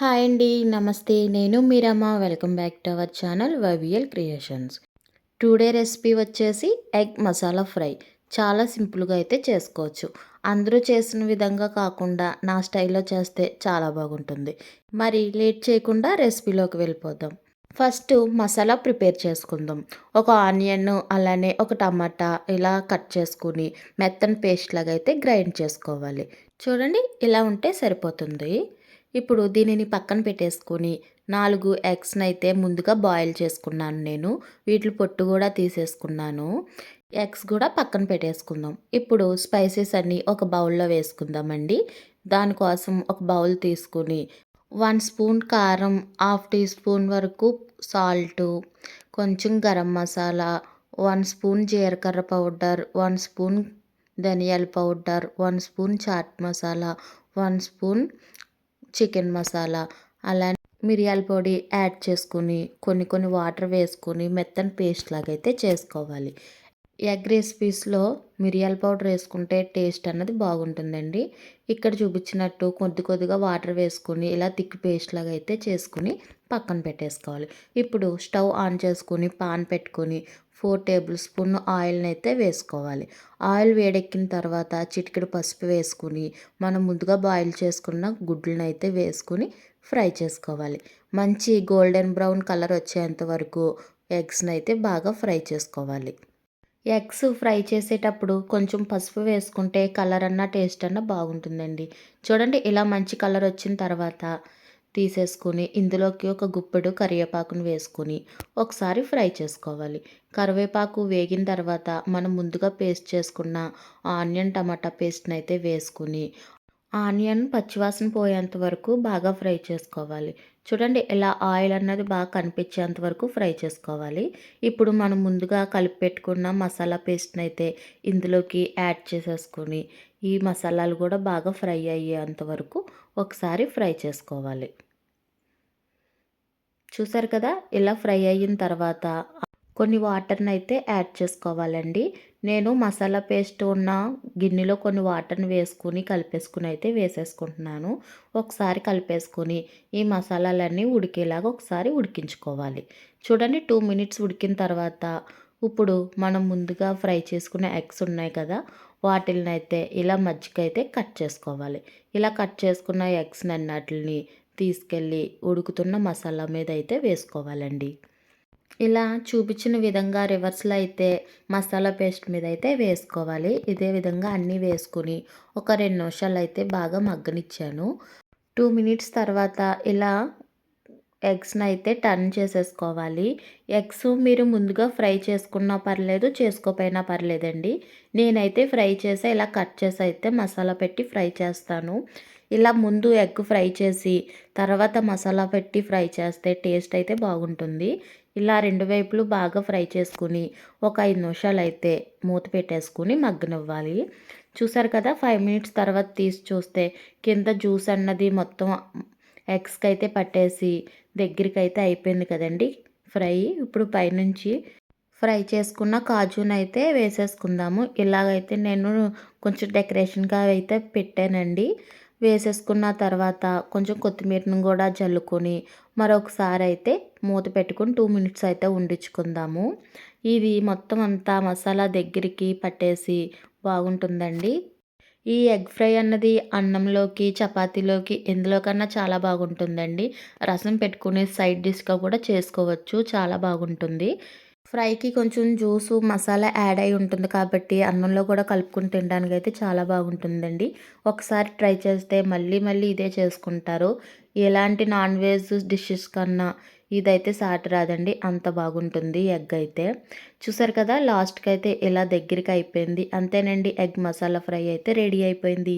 Hi అండి నమస్తే. నేను Meeramma. Welcome back to our channel YVL creations. Today recipe వచ్చేసి ఎగ్ మసాలా ఫ్రై. చాలా సింపుల్గా అయితే చేసుకోవచ్చు. అందరూ చేసిన విధంగా కాకుండా నా స్టైల్లో చేస్తే చాలా బాగుంటుంది. మరి లేట్ చేయకుండా రెసిపీలోకి వెళ్ళిపోదాం. ఫస్ట్ మసాలా ప్రిపేర్ చేసుకుందాం. ఒక ఆనియన్ అలానే ఒక టమాటా ఇలా కట్ చేసుకుని మెత్తని పేస్ట్ లాగా అయితే గ్రైండ్ చేసుకోవాలి. చూడండి ఇలా ఉంటే సరిపోతుంది. ఇప్పుడు దీనిని పక్కన పెట్టేసుకొని నాలుగు ఎగ్స్ని అయితే ముందుగా బాయిల్ చేసుకున్నాను నేను. వీటి పొట్టు కూడా తీసేసుకున్నాను. ఎగ్స్ కూడా పక్కన పెట్టేసుకుందాం. ఇప్పుడు స్పైసెస్ అన్నీ ఒక బౌల్లో వేసుకుందామండి. దానికోసం ఒక బౌల్ తీసుకుని వన్ స్పూన్ కారం హాఫ్ టీ స్పూన్ వరకు సాల్టు కొంచెం గరం మసాలా వన్ స్పూన్ జీలకర్ర పౌడర్ వన్ స్పూన్ ధనియాల powder one spoon chaat masala one spoon chicken masala అలా మిరియాల పొడి యాడ్ చేసుకుని కొన్ని కొన్ని వాటర్ వేసుకొని మెత్తని పేస్ట్ లాగైతే చేసుకోవాలి. ఎగ్ రెసిపీస్లో మిరియాల పౌడర్ వేసుకుంటే టేస్ట్ అన్నది బాగుంటుందండి. ఇక్కడ చూపించినట్టు కొద్ది కొద్దిగా వాటర్ వేసుకుని ఇలా థిక్ పేస్ట్ లాగా అయితే చేసుకుని పక్కన పెట్టేసుకోవాలి. ఇప్పుడు స్టవ్ ఆన్ చేసుకుని పాన్ పెట్టుకొని ఫోర్ టేబుల్ స్పూన్ ఆయిల్ని అయితే వేసుకోవాలి. ఆయిల్ వేడెక్కిన తర్వాత చిటికెడు పసుపు వేసుకుని మనం ముందుగా బాయిల్ చేసుకున్న గుడ్లను అయితే వేసుకుని ఫ్రై చేసుకోవాలి. మంచి గోల్డెన్ బ్రౌన్ కలర్ వచ్చేంత వరకు ఎగ్స్ని అయితే బాగా ఫ్రై చేసుకోవాలి. ఎగ్స్ ఫ్రై చేసేటప్పుడు కొంచెం పసుపు వేసుకుంటే కలర్ అన్న టేస్ట్ అన్న బాగుంటుందండి. చూడండి ఇలా మంచి కలర్ వచ్చిన తర్వాత తీసేసుకుని ఇందులోకి ఒక గుప్పెడు కరివేపాకును వేసుకొని ఒకసారి ఫ్రై చేసుకోవాలి. కరివేపాకు వేగిన తర్వాత మనం ముందుగా పేస్ట్ చేసుకున్న ఆనియన్ టమాటా పేస్ట్ని అయితే వేసుకుని ఆనియన్ పచ్చివాసన పోయేంత వరకు బాగా ఫ్రై చేసుకోవాలి. చూడండి ఇలా ఆయిల్ అన్నది బాగా కనిపించేంత వరకు ఫ్రై చేసుకోవాలి. ఇప్పుడు మనం ముందుగా కలిపి పెట్టుకున్న మసాలా పేస్ట్ని అయితే ఇందులోకి యాడ్ చేసేసుకొని ఈ మసాలాలు కూడా బాగా ఫ్రై అయ్యేంత వరకు ఒకసారి ఫ్రై చేసుకోవాలి. చూసారు కదా ఇలా ఫ్రై అయిన తర్వాత కొన్ని వాటర్ని అయితే యాడ్ చేసుకోవాలండి. నేను మసాలా పేస్ట్ ఉన్న గిన్నెలో కొన్ని వాటర్ని వేసుకుని కలిపేసుకుని అయితే వేసేసుకుంటున్నాను. ఒకసారి కలిపేసుకొని ఈ మసాలాలన్నీ ఉడికేలాగా ఒకసారి ఉడికించుకోవాలి. చూడండి టూ మినిట్స్ ఉడికిన తర్వాత ఇప్పుడు మనం ముందుగా ఫ్రై చేసుకున్న ఎగ్స్ ఉన్నాయి కదా వాటిని అయితే ఇలా మజ్జిగైతే కట్ చేసుకోవాలి. ఇలా కట్ చేసుకున్న ఎగ్స్ అన్నట్లని తీసుకెళ్ళి ఉడుకుతున్న మసాలా మీద అయితే వేసుకోవాలండి. ఇలా చూపించిన విధంగా రివర్స్లో అయితే మసాలా పేస్ట్ మీద అయితే వేసుకోవాలి. ఇదే విధంగా అన్నీ వేసుకుని ఒక రెండు నిమిషాలు అయితే బాగా మగ్గనిచ్చాను. టూ మినిట్స్ తర్వాత ఇలా ఎగ్స్ని అయితే టర్న్ చేసేసుకోవాలి. ఎగ్స్ మీరు ముందుగా ఫ్రై చేసుకున్నా పర్లేదు చేసుకోపోయినా పర్లేదండి. నేనైతే ఫ్రై చేసి ఇలా కట్ చేసి అయితే మసాలా పెట్టి ఫ్రై చేస్తాను. ఇలా ముందు ఎగ్ ఫ్రై చేసి తర్వాత మసాలా పెట్టి ఫ్రై చేస్తే టేస్ట్ అయితే బాగుంటుంది. ఇలా రెండు వైపులు బాగా ఫ్రై చేసుకుని ఒక ఐదు నిమిషాలు అయితే మూత పెట్టేసుకుని మగ్గనివ్వాలి. చూసారు కదా ఫైవ్ మినిట్స్ తర్వాత తీసి చూస్తే కింద జ్యూస్ అన్నది మొత్తం ఎగ్స్కి అయితే పట్టేసి దగ్గరికి అయితే అయిపోయింది కదండి ఫ్రై. ఇప్పుడు పైనుంచి ఫ్రై చేసుకున్న కాజుని అయితే వేసేసుకుందాము. ఇలాగైతే నేను కొంచెం డెకరేషన్గా అయితే పెట్టానండి. వేసేసుకున్న తర్వాత కొంచెం కొత్తిమీరను కూడా జల్లుకొని మరొకసారి అయితే మూత పెట్టుకొని టూ మినిట్స్ అయితే ఉండించుకుందాము. ఇది మొత్తం అంతా మసాలా దగ్గరికి పట్టేసి బాగుంటుందండి. ఈ ఎగ్ ఫ్రై అన్నది అన్నంలోకి చపాతీలోకి ఎందులోకన్నా చాలా బాగుంటుందండి. రసం పెట్టుకునే సైడ్ డిష్గా కూడా చేసుకోవచ్చు. చాలా బాగుంటుంది. ఫ్రైకి కొంచెం జ్యూసు మసాలా యాడ్ అయి ఉంటుంది కాబట్టి అన్నంలో కూడా కలుపుకుని తినడానికి అయితే చాలా బాగుంటుందండి. ఒకసారి ట్రై చేస్తే మళ్ళీ మళ్ళీ ఇదే చేసుకుంటారు. ఎలాంటి నాన్ వెజ్ డిషెస్ కన్నా ఇదైతే సాటి రాదండి. అంత బాగుంటుంది ఎగ్ అయితే. చూసారు కదా లాస్ట్కి అయితే ఇలా దగ్గరికి అయిపోయింది. అంతేనండి ఎగ్ మసాలా ఫ్రై అయితే రెడీ అయిపోయింది.